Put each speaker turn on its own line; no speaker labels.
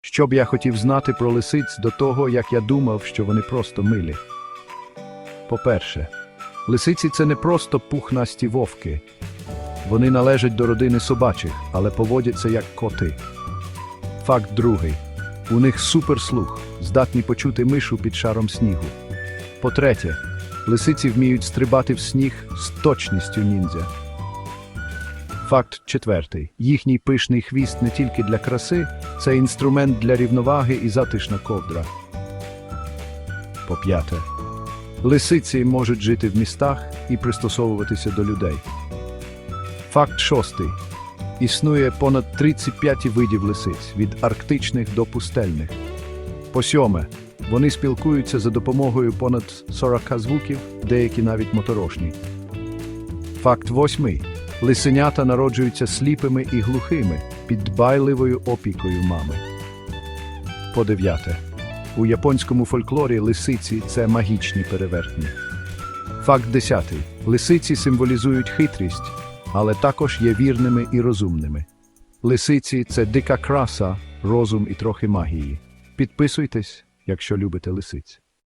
Що б я хотів знати про лисиць до того, як я думав, що вони просто милі. По-перше, лисиці це не просто пухнасті вовки. Вони належать до родини собачих, але поводяться як коти. Факт другий. У них суперслух, здатні почути мишу під шаром снігу. По-третє, лисиці вміють стрибати в сніг з точністю ніндзя. Факт четвертий. Їхній пишний хвіст не тільки для краси, це інструмент для рівноваги і затишна ковдра. По п'яте. Лисиці можуть жити в містах і пристосовуватися до людей. Факт шостий. Існує понад 35 видів лисиць від арктичних до пустельних. По сьоме. Вони спілкуються за допомогою понад 40 звуків, деякі навіть моторошні. Факт восьмий. Лисенята народжуються сліпими і глухими під дбайливою опікою мами. По дев'яте. У японському фольклорі лисиці це магічні перевертні. Факт десятий. Лисиці символізують хитрість, але також є вірними і розумними. Лисиці це дика краса, розум і трохи магії. Підписуйтесь, якщо любите лисиць.